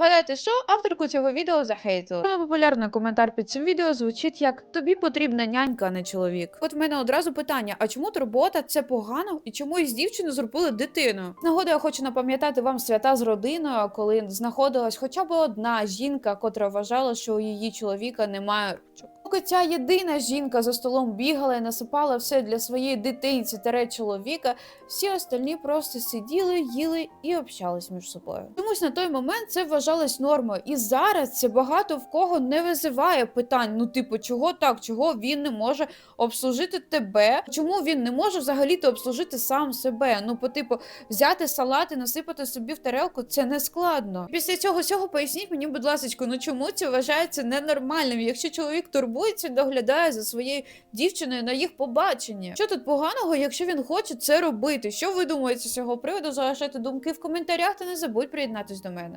Гадайте, що авторку цього відео захейтили. Саме популярний коментар під цим відео звучить як Тобі потрібна нянька, а не чоловік. От в мене одразу питання: а чому турбота це погано і чому із дівчини зробили дитину? Нагода я хочу напам'ятати вам свята з родиною, коли знаходилась хоча б одна жінка, котра вважала, що у її чоловіка немає ручок. Поки ця єдина жінка за столом бігала і насипала все для своєї дитинці тере чоловіка, всі остальні просто сиділи, їли і общались між собою. Чомусь на той момент це вважалось нормою, і зараз це багато в кого не визиває питань. Ну, типу, чого так, чого він не може обслужити тебе? Чому він не може взагалі-то обслужити сам себе? Ну, по типу, взяти салат і насипати собі в тарелку це не складно. Після цього всього поясніть мені, будь ласка, ну чому це вважається ненормальним? Якщо чоловік турбується, доглядає за своєю дівчиною на їх побачення. Що тут поганого, якщо він хоче це робити? Що ви думаєте з цього приводу? Залишайте думки в коментарях та не забудь приєднатись до мене.